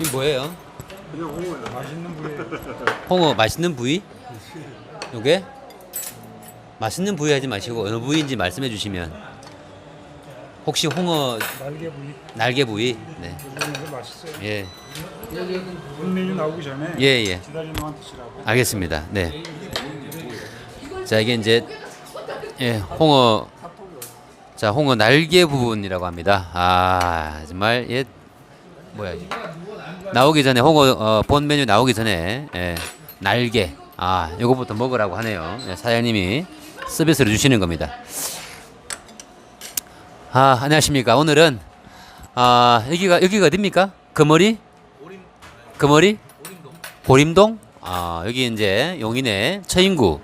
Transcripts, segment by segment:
이게 뭐예요? 그냥 홍어야. 맛있는 부위. 홍어 맛있는 부위? 요게? 맛있는 부위 하지 마시고 어느 부위인지 말씀해 주시면 혹시 홍어 날개 부위. 날개 부위? 네. 이거 맛있어요. 예. 본 메뉴 나오기 전에 예, 예. 기다리는 동안 드시라고. 알겠습니다. 네. 자, 이게 이제 예, 홍어 자, 홍어 날개 부분이라고 합니다. 아, 정말 예 뭐야. 나오기 전에 홍어 어, 본 메뉴 나오기 전에 예, 날개 아, 요거부터 먹으라고 하네요. 예, 사장님이 서비스를 주시는 겁니다. 아, 안녕하십니까? 오늘은 아, 여기가 여기가 어딥니까? 금어리? 금어리? 고림동? 아, 여기 이제 용인의 처인구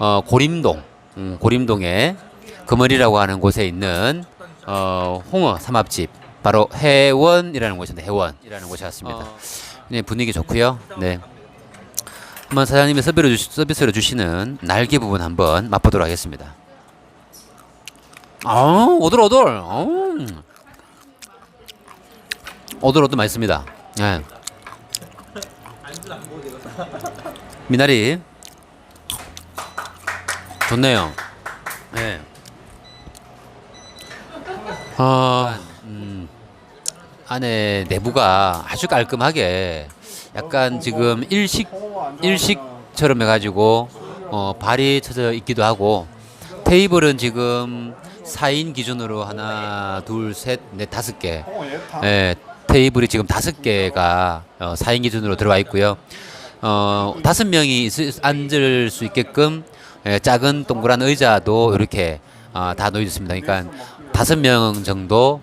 어, 고림동, 음, 고림동에 금어리라고 하는 곳에 있는 어, 홍어 삼합집 바로 해원이라는 곳인데 해원이라는 곳이 왔습니다. 네, 분위기 좋고요. 네. 한번 사장님이 서비스로, 주시, 서비스로 주시는 날개 부분 한번 맛보도록 하겠습니다. 아, 오돌오돌. 어. 오돌오돌 맛있습니다. 네. 미나리 좋네요. 네. 아, 음, 안에 내부가 아주 깔끔하게 약간 지금 일식 일식처럼 해가지고 어, 발이 쳐져 있기도 하고 테이블은 지금 4인 기준으로 하나, 둘, 셋, 넷, 다섯 개. 예, 테이블이 지금 다섯 개가 어, 4인 기준으로 들어와 있고요. 어, 다섯 명이 앉을 수 있게끔 예, 작은 동그란 의자도 이렇게 어, 다 놓여 있습니다. 그러니까 다섯 명 정도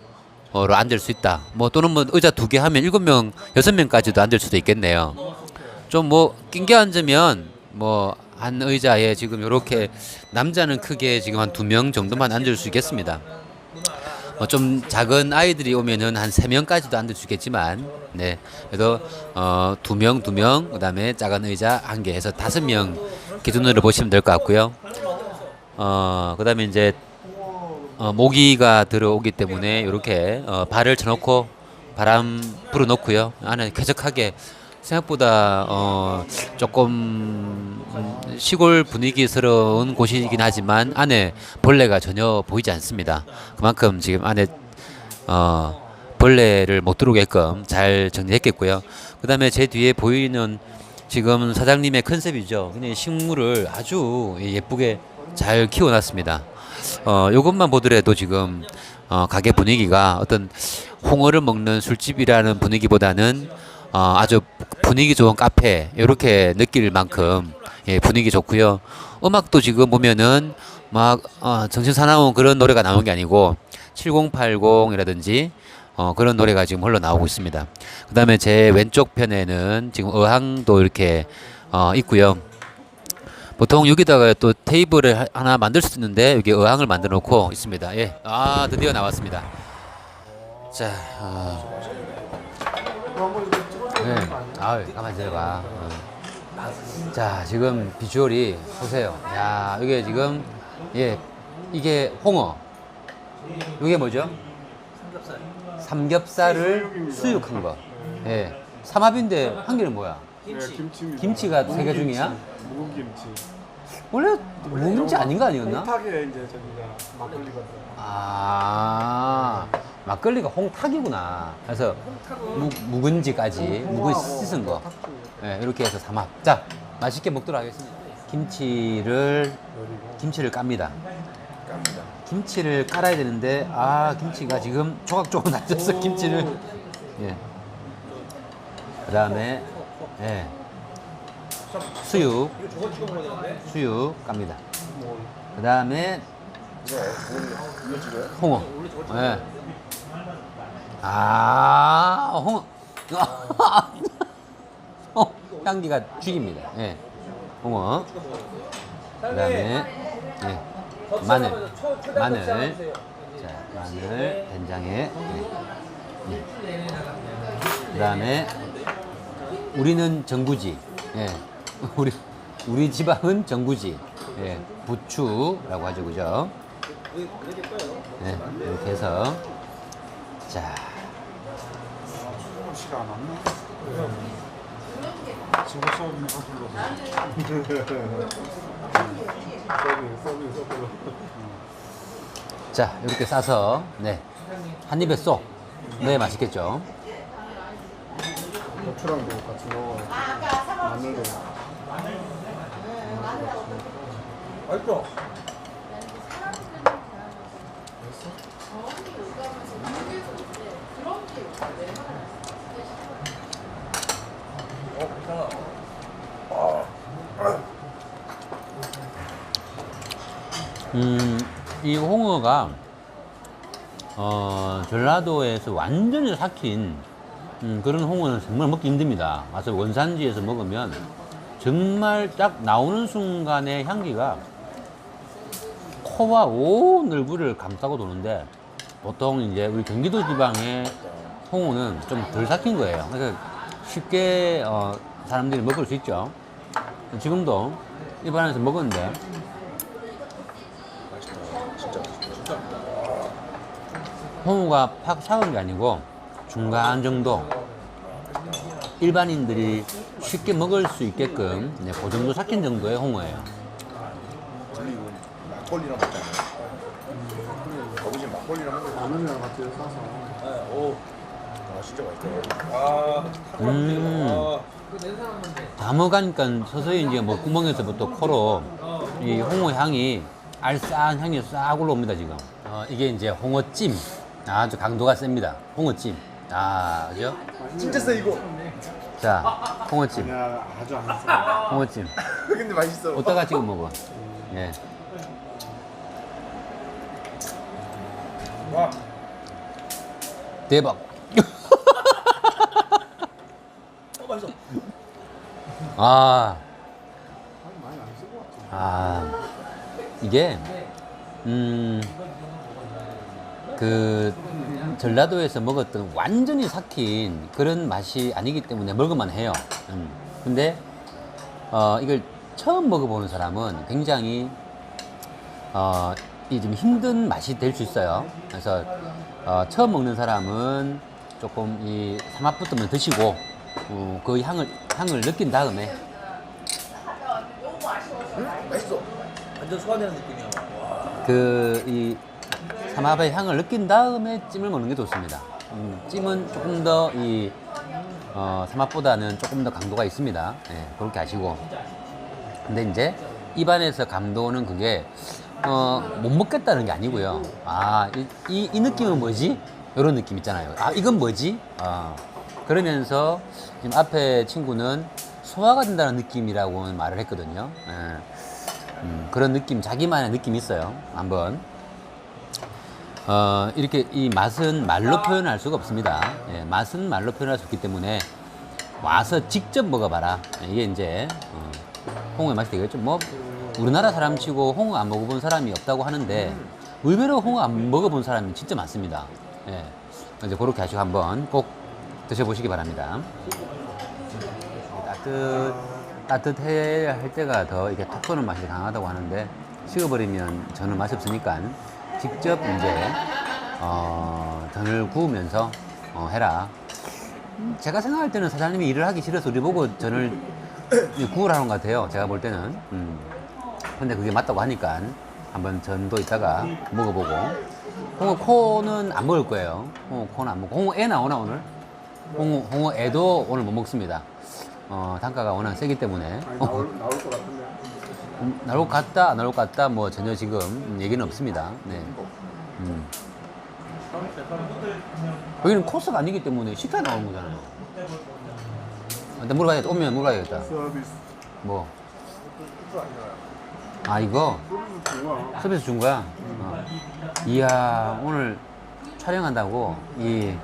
로 앉을 수 있다. 뭐 또는 뭐 의자 두 개 하면 일곱 명, 여섯 명까지도 앉을 수도 있겠네요. 좀 뭐 낑겨 앉으면 뭐 한 의자에 지금 이렇게 남자는 크게 지금 한 두 명 정도만 앉을 수 있겠습니다. 어, 좀 작은 아이들이 오면은 한 세 명까지도 앉을 수 있겠지만, 네. 그래도, 어, 두 명, 두 명, 그 다음에 작은 의자 한 개 해서 다섯 명 기준으로 보시면 될 것 같고요. 어, 그 다음에 이제, 어, 모기가 들어오기 때문에 이렇게, 어, 발을 쳐놓고 바람 불어넣고요. 안에 쾌적하게 생각보다, 어, 조금, 음, 시골 분위기스러운 곳이긴 하지만 안에 벌레가 전혀 보이지 않습니다. 그만큼 지금 안에 어, 벌레를 못 들어오게끔 잘 정리했겠고요. 그 다음에 제 뒤에 보이는 지금 사장님의 컨셉이죠. 그냥 식물을 아주 예쁘게 잘 키워놨습니다. 어, 요것만 보더라도 지금 어, 가게 분위기가 어떤 홍어를 먹는 술집이라는 분위기보다는 어, 아주 분위기 좋은 카페 이렇게 느낄 만큼 예, 분위기 좋고요. 음악도 지금 보면은 막 어, 정신 사나운 그런 노래가 나오는 게 아니고 7080이라든지 어, 그런 노래가 지금 흘러 나오고 있습니다. 그 다음에 제 왼쪽 편에는 지금 어항도 이렇게 어, 있고요. 보통 여기다가 또 테이블을 하- 하나 만들 수 있는데 여기 어항을 만들어 놓고 있습니다. 예, 아 드디어 나왔습니다. 자, 어, 네, 아, 가만 있어봐. 어. 자, 지금 비주얼이 보세요. 야, 이게 지금 예, 이게 홍어. 이게 뭐죠? 삼겹살. 삼겹살을 수육한 거. 예, 삼합인데 한 개는 뭐야? 김치. 네, 김치입니다. 김치가 세 개 중이야? 묵은김치. 원래 묵은지 아닌 거 아니었나? 홍탁에 이제 저기가 막걸리거든. 아, 막걸리가 홍탁이구나. 그래서 묵, 묵은지까지 묵은 씻은 거. 네, 이렇게 해서 삼합. 자, 맛있게 먹도록 하겠습니다. 김치를 김치를 깝니다. 김치를 깔아야 되는데 아 김치가 지금 조각조각 낮아서 김치를 예. 그다음에 예. 수육 수육 깝니다. 그다음에 홍어. 예. 아 홍어. 어, 향기가 죽입니다. 예. 홍어. 그 다음에 예. 마늘, 마늘, 자 마늘 된장에, 예. 예. 그 다음에 우리는 정구지, 예, 우리 우리 지방은 정구지, 예, 부추라고 하죠, 그죠? 네, 이렇게 해서 자, 시가 안 왔나? 친구 수업이 서둘러. 서빙 서빙 서둘러. 자 이렇게 싸서 네, 한 입에 쏙. 네, 맛있겠죠? 고추랑도 같이 넣어. 마늘도. 맛있어. 어, 괜찮아. 음, 이 홍어가 어, 전라도에서 완전히 삭힌 음, 그런 홍어는 정말 먹기 힘듭니다. 와서 원산지에서 먹으면 정말 딱 나오는 순간의 향기가 코와 온 얼굴을 감싸고 도는데 보통 이제 우리 경기도 지방의 홍어는 좀 덜 삭힌 거예요. 그래서 쉽게 어, 사람들이 먹을 수 있죠. 지금도 일반에서 먹었는데 홍어가 팍 삭은 게 아니고 중간 정도 일반인들이 쉽게 먹을 수 있게끔 네, 그 정도 삭힌 정도의 홍어예요. 막걸리랑 먹잖아요. 거기서 막걸리랑. 마늘이랑 같이 싸서. 네, 오. 아, 진짜 맛있다. 아, 음. 다 먹으니까 서서히 이제 목구멍에서부터 코로 이 홍어 향이 알싸한 향이 싹 올라옵니다 지금. 어, 이게 이제 홍어찜 아주 강도가 셉니다. 홍어찜. 아 그죠? 진짜 세 이거. 자 홍어찜, 그냥 아주 안 써. 홍어찜. 근데 맛있어. 어디다가 찍어 먹어? 예. 와. 대박. 어, 맛있어. 아, 같아. 아, 이게, 음, 그, 전라도에서 먹었던 완전히 삭힌 그런 맛이 아니기 때문에 먹을만 해요. 음. 근데, 어, 이걸 처음 먹어보는 사람은 굉장히, 어, 이 좀 힘든 맛이 될 수 있어요. 그래서, 어, 처음 먹는 사람은 조금 이 삼합부터만 드시고, 어, 그 향을, 향을 느낀 다음에 응? 맛있어. 완전 소화되는 느낌이야. 와. 그 이 삼합의 향을 느낀 다음에 찜을 먹는 게 좋습니다. 음, 찜은 조금 더이 어, 삼합보다는 조금 더 강도가 있습니다. 예, 그렇게 아시고. 근데 이제 입안에서 감도는 그게 어, 못 먹겠다는 게 아니고요. 아, 이, 이, 이 느낌은 뭐지? 이런 느낌 있잖아요. 아, 이건 뭐지? 어, 그러면서 지금 앞에 친구는 소화가 된다는 느낌이라고 말을 했거든요. 예. 음, 그런 느낌, 자기만의 느낌이 있어요. 한번. 어, 이렇게 이 맛은 말로 표현할 수가 없습니다. 예, 맛은 말로 표현할 수 없기 때문에 와서 직접 먹어봐라. 이게 이제 어, 홍어의 맛이 되겠죠. 뭐 우리나라 사람 치고 홍어 안 먹어본 사람이 없다고 하는데 의외로 홍어 안 먹어본 사람이 진짜 많습니다. 예, 이제 그렇게 하시고 한번 꼭 드셔보시기 바랍니다. 따뜻 따뜻해야 할 때가 더 이게 톡 쏘는 맛이 강하다고 하는데 식어버리면 저는 맛이 없으니까 직접 이제 어, 전을 구우면서 어, 해라. 음, 제가 생각할 때는 사장님이 일을 하기 싫어서 우리 보고 전을 구우라는 것 같아요. 제가 볼 때는. 음. 근데 그게 맞다고 하니까 한번 전도 이따가 먹어보고. 홍어 코는 안 먹을 거예요. 홍어 코는 안 먹고. 홍어 애 나오나 오늘? 홍어, 홍어 애도 오늘 못 먹습니다. 어, 단가가 워낙 세기 때문에. 아니 어, 나올 나올 것 같은데. 음, 나올 것 같다, 안 나올 것 같다, 뭐 전혀 지금 음, 얘기는 없습니다. 네. 음. 여기는 코스가 아니기 때문에 시켜야 나오는 거잖아요. 일단 물어봐야겠다. 오면 물어봐야겠다. 서비스. 뭐. 아, 이거. 서비스 준 거야? 어. 이야, 오늘 촬영한다고 이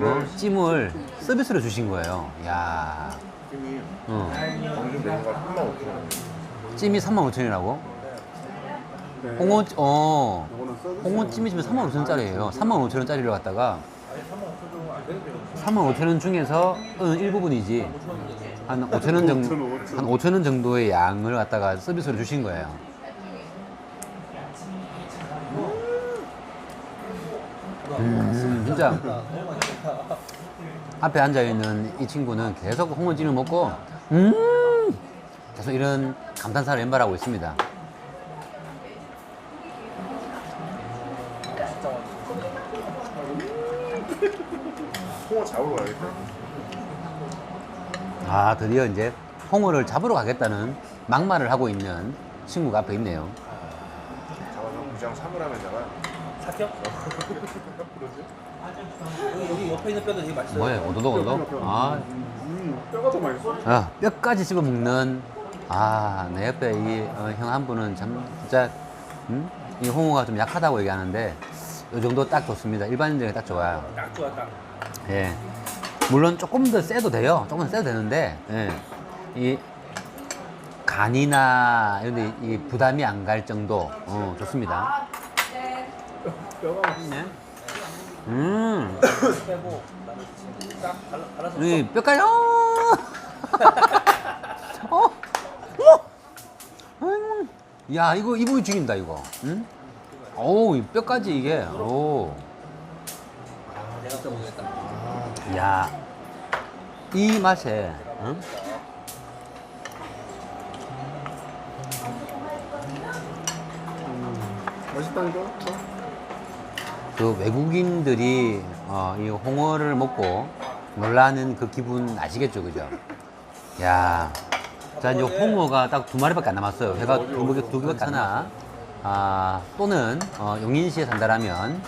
어? 찜을 서비스로 주신 거예요. 야 찜이 어. 찜이 35,000원이라고? 홍어, 어. 홍어 찜이 지금 35,000원짜리예요. 35,000원짜리를 갖다가 35,000원 중에서 은 일부분이지 한 5,000원 정도 한 5,000원 정도의 양을 갖다가 서비스로 주신 거예요. 음, 진짜 앞에 앉아 있는 이 친구는 계속 홍어찜을 먹고 음 계속 이런 감탄사를 연발하고 있습니다. 홍어 잡으러 가야겠다. 아 드디어 이제 홍어를 잡으러 가겠다는 막말을 하고 있는 친구가 앞에 있네요. 잡아서 무장 잡아. 사켜? 여기, 여기 옆에 있는 뼈도 되게 맛있어요. 뭐예요? 오도독 오도독? 아, 음, 뼈가 더 맛있어. 아 뼈까지 씹어 먹는 아 내 옆에 이형 한 분은 참 진짜 음? 이 홍어가 좀 약하다고 얘기하는데 이 정도 딱 좋습니다. 일반인들에게 딱 좋아요. 딱 좋아, 딱. 예. 물론 조금 더 세도 돼요. 조금 더 세도 되는데, 예. 이 간이나 이런 데 이 부담이 안 갈 정도, 어, 좋습니다. 뼈가 맛있어. 네. 음, 빼고, 딱 갈라서. 이 뼈까지, 어! 어! 어! 음. 야, 이거, 이 부위 죽인다, 이거. 응? 어우, 이 뼈까지 이게, 오. 내가 또 먹겠다. 야, 이 맛에, 응? 맛있다니까? 어? 그 외국인들이 어, 이 홍어를 먹고 놀라는 그 기분 아시겠죠, 그죠? 야, 자 이제 홍어가 딱 두 마리밖에 안 남았어요. 회가 두, 개- 두 개밖에 안 나. 아, 또는 어, 용인시에 산다라면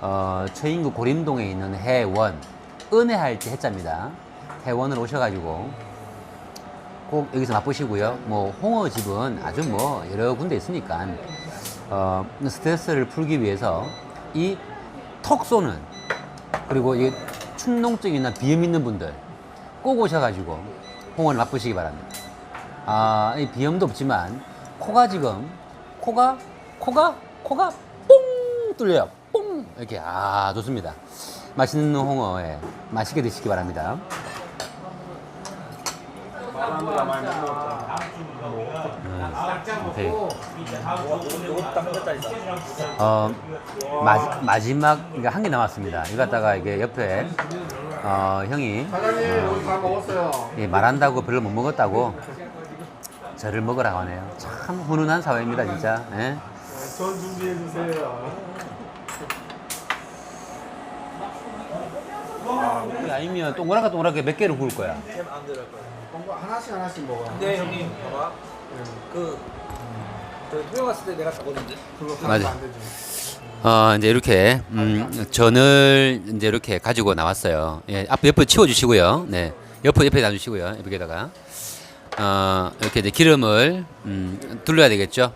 어, 처인구 고림동에 있는 해원 은혜할지 해자입니다. 해원을 오셔가지고 꼭 여기서 맛보시고요. 뭐 홍어 집은 아주 뭐 여러 군데 있으니까 어, 스트레스를 풀기 위해서 이 턱 쏘는 그리고 이 충농증이나 비염 있는 분들 꼭 오셔가지고 홍어를 맛보시기 바랍니다. 아, 이 비염도 없지만 코가 지금 코가 코가 코가 뽕 뚫려요. 뽕 이렇게 아 좋습니다. 맛있는 홍어에 맛있게 드시기 바랍니다. 개짜리다. 어, 마, 마지막 이거 한 개 남았습니다. 이거 갖다가 이게 옆에 어, 형이 먹었어요. 예, 말한다고 별로 못 먹었다고 저를 먹으라고 하네요. 참 훈훈한 사회입니다, 진짜. 예? 네, 전 준비해 주세요. 아니면 동그랗게 동그랗게 몇 개를 구울 거야. 들어갈 거야. 하나씩 하나씩 먹어. 근데 형님, 봐봐. 응. 그, 저 투명 갔을 때 내가 잡았는데. 그거 맞아. 안. 어, 이제 이렇게 음, 전을 이제 이렇게 가지고 나왔어요. 예, 앞 옆에 치워 주시고요. 네. 옆에 옆에 놔 주시고요. 여기다가 어, 이렇게 이제 기름을 음, 둘러야 되겠죠.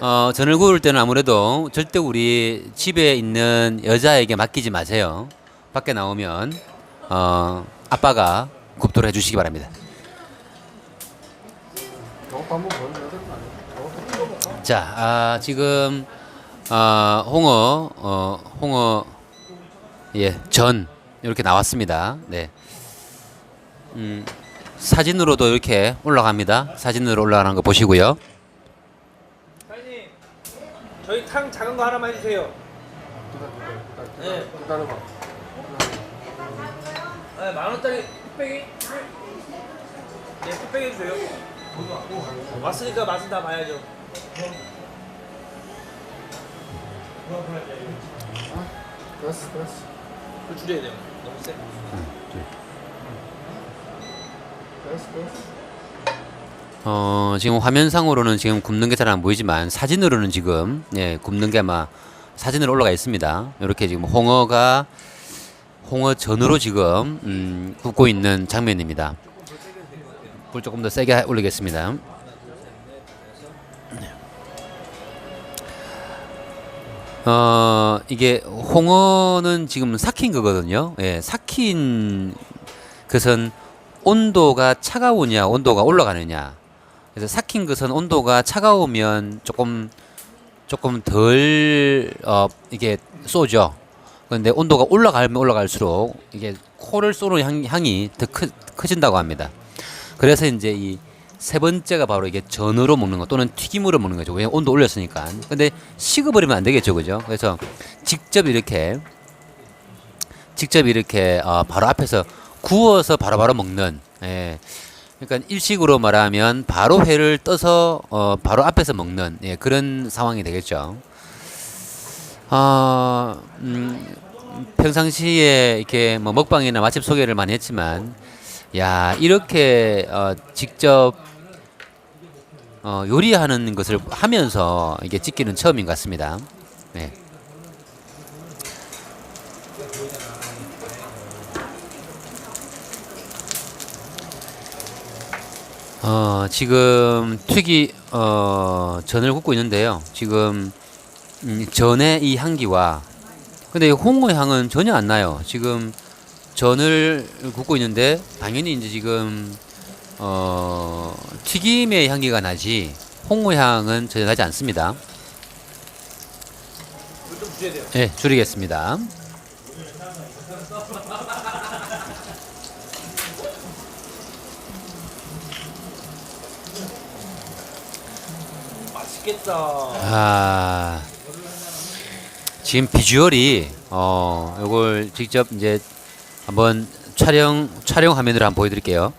어, 전을 구울 때는 아무래도 절대 우리 집에 있는 여자에게 맡기지 마세요. 밖에 나오면 어, 아빠가 굽도록 해주시기 바랍니다. 한번 보여줘야 되는 거? 자, 아, 지금 아, 홍어, 어, 홍어, 예, 전 이렇게 나왔습니다. 네. 음, 사진으로도 이렇게 올라갑니다. 사진으로 올라가는 거 보시고요. 사장님, 저희 탕 작은 거 하나만 해주세요. 네. 기다려, 기다려봐. 네, 만 원짜리 뚝배기. 네, 뚝배기 해주세요. 왔으니까 맛은 다 봐야죠. 됐어, 됐어. 그 줄여야 돼요. 너무 세. 됐어, 됐어. 어, 지금 화면상으로는 지금 굽는 게 잘 안 보이지만 사진으로는 지금 예, 굽는 게 아마 사진으로 올라가 있습니다. 이렇게 지금 홍어가 홍어 전으로 지금 음, 굽고 있는 장면입니다. 불 조금 더 세게 올리겠습니다. 어, 이게 홍어는 지금 삭힌 거거든요. 예, 삭힌 것은 온도가 차가우냐, 온도가 올라가느냐. 그래서 삭힌 것은 온도가 차가우면 조금 조금 덜 어, 이게 쏘죠. 그런데 온도가 올라가면 올라갈수록 이게 코를 쏘는 향, 향이 더 크, 커진다고 합니다. 그래서 이제 이 세 번째가 바로 이게 전으로 먹는 거 또는 튀김으로 먹는 거죠. 왜냐면 온도 올렸으니까. 근데 식어버리면 안 되겠죠, 그죠? 그래서 직접 이렇게 직접 이렇게 어, 바로 앞에서 구워서 바로바로 먹는 예. 그러니까 일식으로 말하면 바로 회를 떠서 어, 바로 앞에서 먹는 예, 그런 상황이 되겠죠. 어, 음, 평상시에 이렇게 뭐 먹방이나 맛집 소개를 많이 했지만 야 이렇게 어, 직접 어, 요리하는 것을 하면서 이게 찍기는 처음인 것 같습니다. 네. 어, 지금 튀기 어, 전을 굽고 있는데요. 지금 음, 전의 이 향기와 근데 이 홍어 향은 전혀 안 나요. 지금 전을 굽고 있는데 당연히 이제 지금 어, 튀김의 향기가 나지 홍어 향은 전혀 나지 않습니다. 네, 줄이겠습니다. 맛있겠다. 아, 지금 비주얼이 어, 요걸 직접 이제 한번 촬영 촬영 화면으로 한번 보여드릴게요.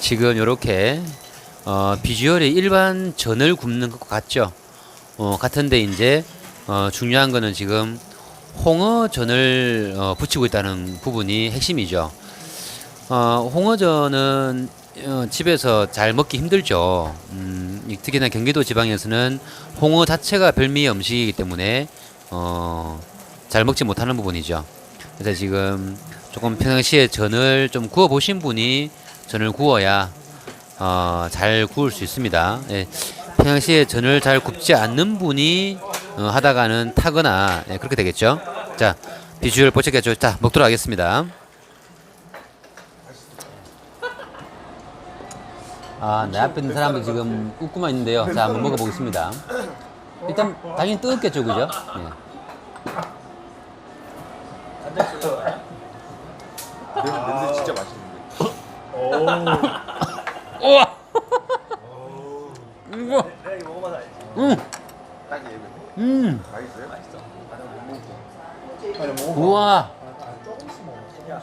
지금 요렇게 어, 비주얼이 일반 전을 굽는 것 같죠? 어, 같은데 이제 어, 중요한 거는 지금 홍어전을 어, 붙이고 있다는 부분이 핵심이죠. 어, 홍어전은 어, 집에서 잘 먹기 힘들죠. 음, 이- 특히나 경기도 지방에서는 홍어 자체가 별미 음식이기 때문에 어, 잘 먹지 못하는 부분이죠. 그래서 지금 조금 평상시에 전을 좀 구워 보신 분이 전을 구워야 어, 잘 구울 수 있습니다. 예, 평상시에 전을 잘 굽지 않는 분이 어, 하다가는 타거나 예, 그렇게 되겠죠. 자 비주얼 포착했죠. 자 먹도록 하겠습니다. 아, 내 앞에 있는 사람은 지금 웃고만 있는데요. 자, 한번 먹어보겠습니다. 일단 당연히 뜨겁겠죠, 그죠? 예. 냄새, 진짜 맛있는데. 우와! 이거, 내가 이거 먹어봐서 알지. 음, 딱 얘는. 음, 맛있어요? 맛있어. 우와, 아, 조금씩 먹어. 야,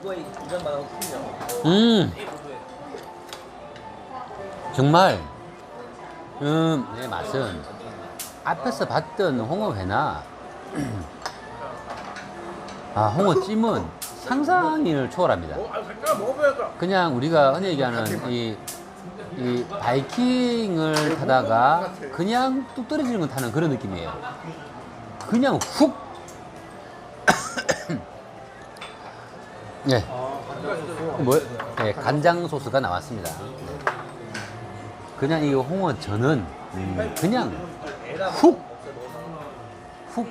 이거 이런 맛하고 틀려. 음. 정말, 음, 내 맛은 앞에서 봤던 홍어회나, 아, 홍어찜은 상상을 초월합니다. 어, 아. 그냥 우리가 흔히 얘기하는 이, 이 바이킹을 타다가 그냥 뚝 떨어지는 거 타는 그런 느낌이에요. 그냥 훅. 간장 뭐, 네, 간장 소스가 나왔습니다. 그냥 이 홍어전은 음, 그냥 훅, 훅.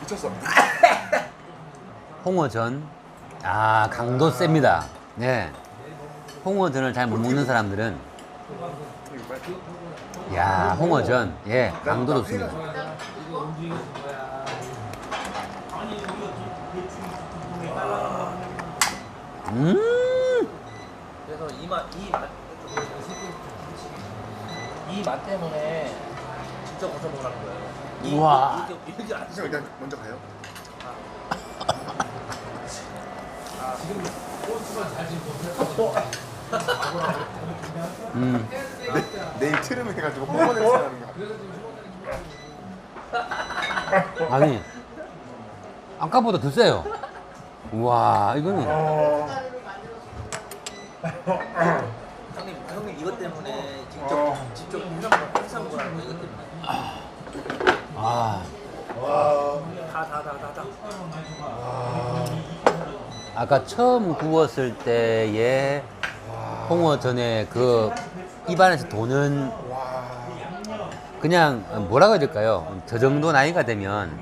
미쳤어. 홍어전. 아, 강도 셉니다. 네. 홍어전을 잘 못 먹는 사람들은 야, 홍어전. 예, 강도 좋습니다. 음! 그래서 이 맛, 이 맛, 이맛 때문에 직접 고쳐 먹으라는 거예요. 이- 우와. 이렇게 이렇게 안 선생 일단 먼저 가요. 음. 내, 내일 트름 해가지고 홍보를 하는 거. 아니. 아까보다 더 세요. 우와, 이거는 형님, 형님 이것 때문에 직접 직접 해서 해서 먹으라는 거 이것 때문에. 아, 다다다다 다. 아까 처음 구웠을 때의 홍어전의 그 입안에서 도는 그냥 뭐라고 해야 될까요? 저 정도 나이가 되면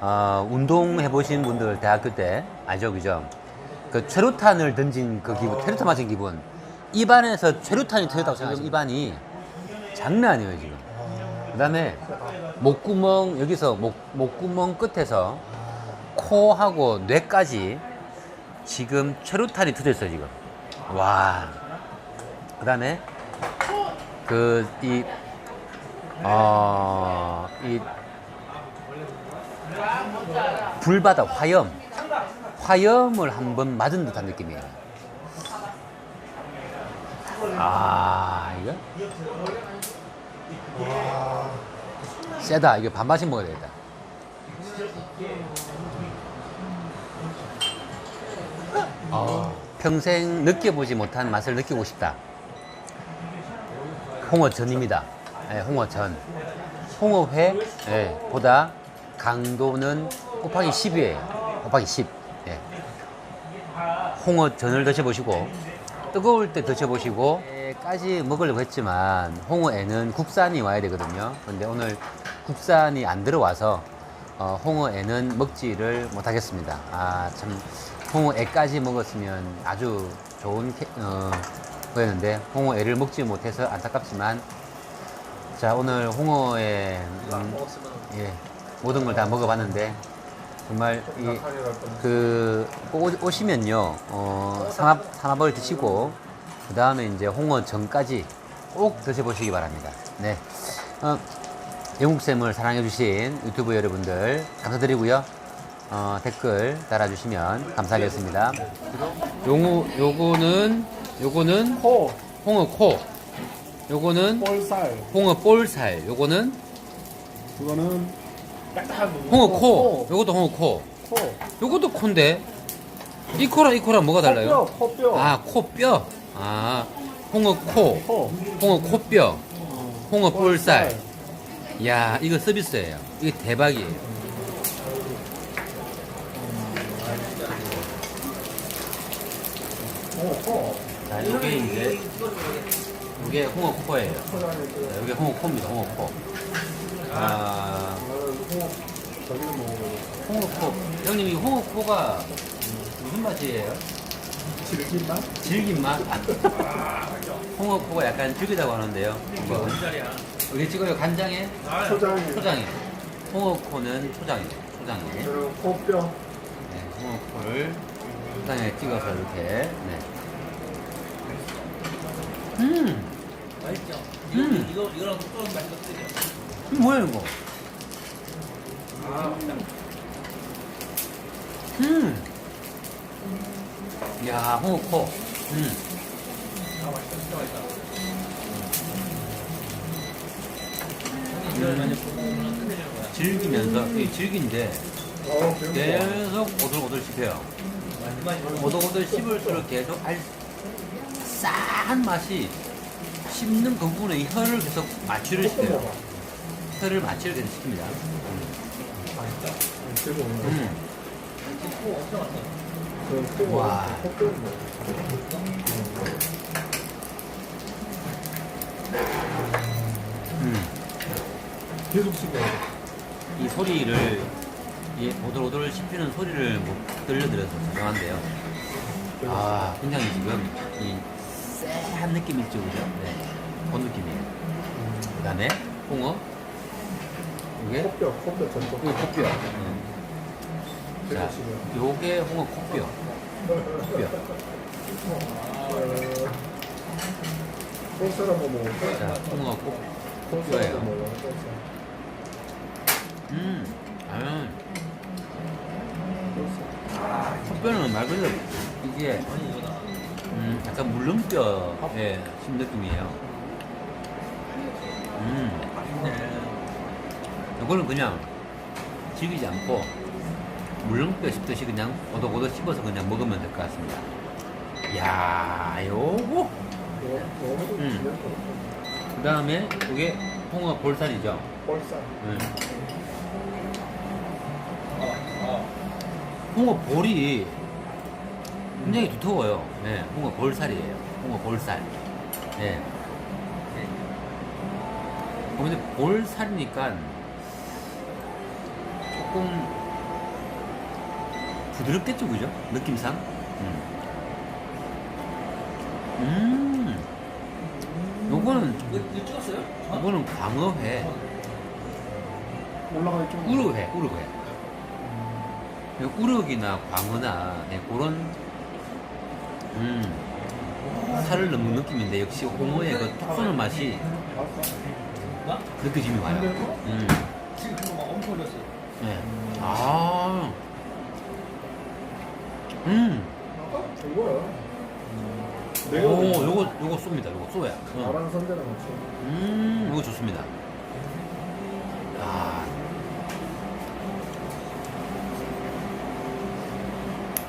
어, 운동해 보신 분들 대학교 때 알죠, 그죠? 그 최루탄을 던진 그 기분, 최루탄 맞은 기분. 입안에서 최루탄이 터졌다고 생각하시면 입안이 장난 아니에요 지금. 그 다음에 목구멍 여기서 목 목구멍 끝에서 코하고 뇌까지 지금 최루탄이 터졌어요 지금. 와. 그 다음에 그 이 어, 이 불바다 화염 화염을 한 번 맞은 듯한 느낌이에요. 아 이거 세다 이거 반반씩 먹어야 되겠다. 아, 평생 느껴보지 못한 맛을 느끼고 싶다. 홍어전입니다. 예, 홍어전. 홍어회 예, 보다 강도는 곱하기 10이에요. 곱하기 10. 예. 홍어 전을 드셔보시고 뜨거울 때 드셔보시고 까지 먹으려고 했지만 홍어에는 국산이 와야 되거든요. 근데 오늘 국산이 안 들어와서 어, 홍어에는 먹지를 못하겠습니다. 아참 홍어에까지 먹었으면 아주 좋은 캐- 어, 거였는데 홍어에를 먹지 못해서 안타깝지만 자 오늘 홍어에 음, 예, 모든 걸 다 먹어봤는데 정말 이 그, 꼭 오- 오시면요, 어, 삼합, 삼합을 드시고, 그 다음에 이제 홍어 전까지 꼭 드셔보시기 바랍니다. 네. 어, 영국쌤을 사랑해주신 유튜브 여러분들 감사드리고요. 어, 댓글 달아주시면 감사하겠습니다. 요거, 요거는, 요거는 코, 홍어 코. 요거는 볼살. 홍어 볼살. 요거는 그거는 딱딱한 부분. 홍어 코. 코. 요것도 홍어 코. 코. 요것도 콘데 이 코랑 이 코랑 뭐가 달라요? 코뼈, 코뼈. 아 코뼈 아 홍어 코 코. 홍어 코뼈 어, 홍어 볼살 야 이거 서비스예요 이게 대박이에요 홍어 코. 자 이게 이제 이게 홍어 코예요 자, 이게 홍어 코입니다 홍어 코 아, 홍어, 저기는 뭐, 홍어 코 형님 이 홍어 코가 무슨 맛이에요? 질긴 맛? 질긴 맛? 홍어 코가 약간 질기다고 하는데요 이거 여기 찍어요 간장에 초장에. 초장에 홍어 코는 초장에 초장에 네, 그리고 코뼈. 홍어 코를 초장에 찍어서 이렇게 네. 음 맛있죠? 음. 이거, 이거, 이거랑 똑같은 맛이 없어요. 이거 뭐야 이거 아, 음. 야 홍어 코 음. 거야. 질기면서 이 질긴데. 계속 오돌오돌 씹혀요 오돌오돌 씹을수록 계속 알 싸한 맛이 씹는 그 부분에 이 혀를 계속 마취를 시켜요 혀를 마취를 계속 시킵니다 그리고 음. 코 엄청 많다. 그 코. 와. 뭐. 음. 계속 씹어야 돼. 이 소리를 이 오돌오돌 씹히는 소리를 못 들려드려서 죄송한데요. 아 굉장히 지금 이 쎄한 느낌이 있죠, 그죠? 네, 그런 느낌이에요. 그다음에 홍어, 이게 코뼈, 코뼈 전통. 이거 코뼈. 음. 자. 요게 홍어 코뼈. 코뼈. 어, 한번 먹어볼까? 자, 홍어 코, 코뼈예요. 음, 아, 볼살. 코뼈는 말 그대로 이게. 음, 약간 물렁뼈의 씹 느낌이에요. 음, 네. 이거는 그냥 질기지 않고 물렁뼈 씹듯이 그냥 오독오독 씹어서 그냥 먹으면 될 것 같습니다. 야, 요거. 음. 그 다음에 이게 홍어 볼살이죠. 볼살. 음. 아, 아. 홍어 볼이 굉장히 두터워요. 네, 홍어 볼살이에요. 홍어 볼살. 네. 네. 어, 근데 볼살이니까 조금 부드럽겠죠, 그죠? 느낌상? 음. 음. 요거는, 이거, 이거 찍었어요? 어? 요거는 광어회, 올라가 있죠. 우럭회, 우럭회. 우럭이나 광어나 네, 그런 음 살을 넣는 느낌인데 역시 홍어의 그 톡 쏘는 맛이 느껴짐이 와요. 음. 지금 그거 막 엄청 올렸어요. 네. 아. 음. 이거야. 오, 요거 요거 쏩니다. 요거 쏘야. 응. 나랑 선대랑 같이. 음, 이거 좋습니다. 아.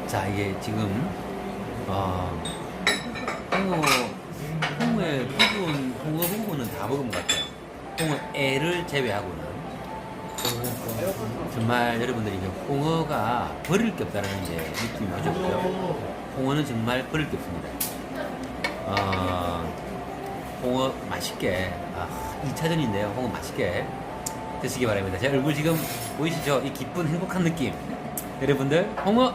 자, 이게 지금, 어, 홍어, 홍어의 부분, 홍어 부분은 다 먹은 것 같아요. 홍어 애를 제외하고는. 정말 여러분들이 홍어가 버릴 게 없다는 이제 느낌이. 그죠? 홍어는 정말 버릴 게 없습니다. 어, 홍어 맛있게 아, 2차전인데요 홍어 맛있게 드시기 바랍니다 제 얼굴 지금 보이시죠 이 기쁜 행복한 느낌 여러분들 홍어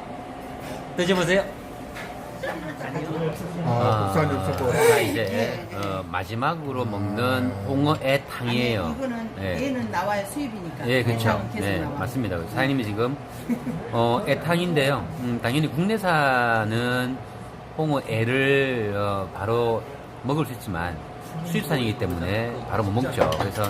드셔보세요 아, 국산 육수거. 자 이제 어, 마지막으로 먹는 홍어애 탕이에요 아니, 이거는 예. 얘는 나와야 수입이니까. 예, 그렇죠. 계속 네, 나와. 맞습니다. 사장님이 지금 어, 애탕인데요. 음, 당연히 국내산은 홍어 애를 어, 바로 먹을 수 있지만 수입산이기 때문에 바로 못 먹죠. 그래서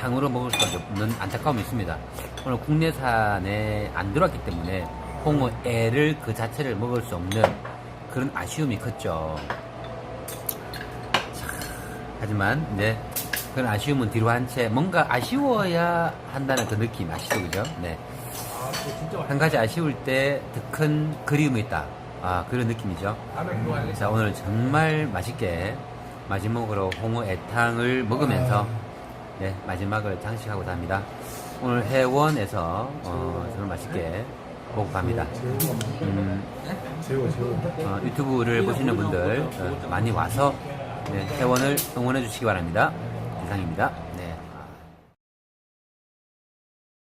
탕으로 먹을 수밖에 없는 안타까움이 있습니다. 오늘 국내산에 안 들어왔기 때문에 홍어 애를 그 자체를 먹을 수 없는 그런 아쉬움이 컸죠. 하지만 네 그런 아쉬움은 뒤로 한 채 뭔가 아쉬워야 한다는 그 느낌 아시죠 그죠? 네. 한 가지 아쉬울 때더큰 그리움이 있다. 아 그런 느낌이죠. 자 오늘 정말 맛있게 마지막으로 홍어 애탕을 먹으면서 네 마지막을 장식하고 갑니다. 오늘 해원에서 어, 정말 맛있게 먹고 갑니다. 음. 어, 유튜브를 보시는 분들 어, 많이 와서 네, 회원을 응원해 주시기 바랍니다. 이상입니다. 네.